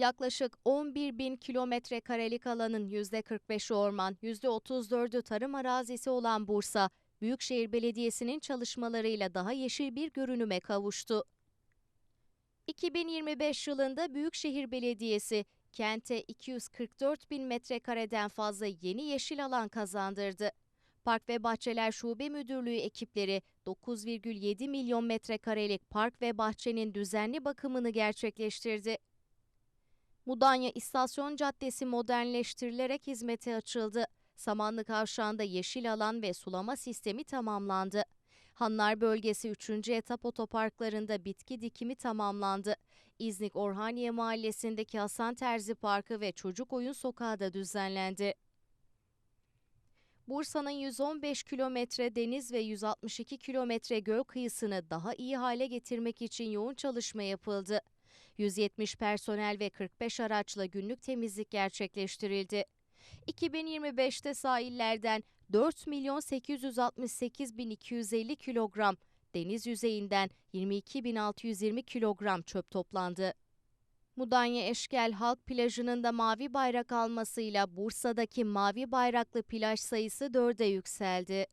Yaklaşık 11 bin kilometre karelik alanın %45'i orman, %34'ü tarım arazisi olan Bursa, Büyükşehir Belediyesi'nin çalışmalarıyla daha yeşil bir görünüme kavuştu. 2025 yılında Büyükşehir Belediyesi, kente 244 bin metrekareden fazla yeni yeşil alan kazandırdı. Park ve Bahçeler Şube Müdürlüğü ekipleri 9,7 milyon metrekarelik park ve bahçenin düzenli bakımını gerçekleştirdi. Mudanya İstasyon Caddesi modernleştirilerek hizmete açıldı. Samanlı Kavşağı'nda yeşil alan ve sulama sistemi tamamlandı. Hanlar bölgesi 3. etap otoparklarında bitki dikimi tamamlandı. İznik Orhaniye Mahallesi'ndeki Hasan Terzi Parkı ve Çocuk Oyun Sokağı da düzenlendi. Bursa'nın 115 kilometre deniz ve 162 kilometre göl kıyısını daha iyi hale getirmek için yoğun çalışma yapıldı. 170 personel ve 45 araçla günlük temizlik gerçekleştirildi. 2025'te sahillerden 4 milyon 868 bin 250 kilogram, deniz yüzeyinden 22 bin 620 kilogram çöp toplandı. Mudanya Eşkel Halk Plajı'nın da mavi bayrak almasıyla Bursa'daki mavi bayraklı plaj sayısı 4'e yükseldi.